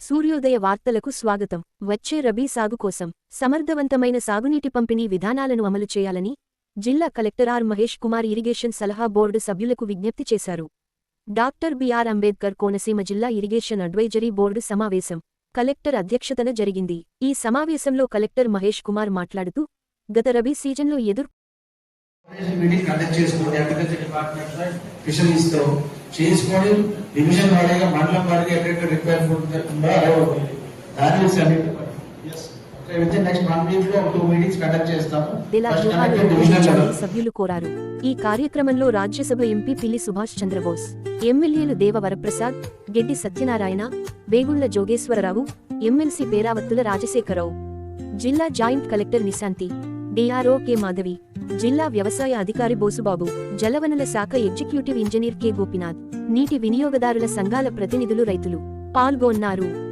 సూర్యోదయ వార్తలకు స్వాగతం. వచ్చే రబీ సాగు కోసం సమర్థవంతమైన సాగునీటి పంపిణీ విధానాలను అమలు చేయాలని జిల్లా collector R Mahesh Kumar irrigation సలహా బోర్డు సభ్యులకు విజ్ఞప్తి చేశారు. డాక్టర్ బిఆర్ అంబేద్కర్ కోనసీమ జిల్లా ఇరిగేషన్ అడ్వైజరీ బోర్డు సమావేశం కలెక్టర్ అధ్యక్షతన జరిగింది. ఈ సమావేశంలో కలెక్టర్ మహేష్ కుమార్ మాట్లాడుతూ గత రబీ సీజన్లో ఎదుర్ చేసుకొని డివిజన్ వారీగా మండలం వారీగా ఎక్కడెక్కడ రిక్వైర్మెంట్ ఉందో అలా దాని సభ్యులు కోరారు. ఈ కార్యక్రమంలో రాజ్యసభ ఎంపీ పిల్లి సుభాష్ చంద్రబోస్ ఎమ్మెల్యేలు దేవ వరప్రసాద్ గెడ్డి సత్యనారాయణ వేగుళ్ళ జోగేశ్వరరావు ఎమ్మెల్సీ పేరావత్తుల రాజశేఖరరావు జిల్లా joint collector Nishanthi DRO K Madhavi జిల్లా వ్యవసాయ అధికారి బోసుబాబు జలవనల శాఖ ఎగ్జిక్యూటివ్ ఇంజనీర్ కె గోపినాథ్ నీటి వినియోగదారుల సంఘాల ప్రతినిధులు రైతులు పాల్గొన్నారు.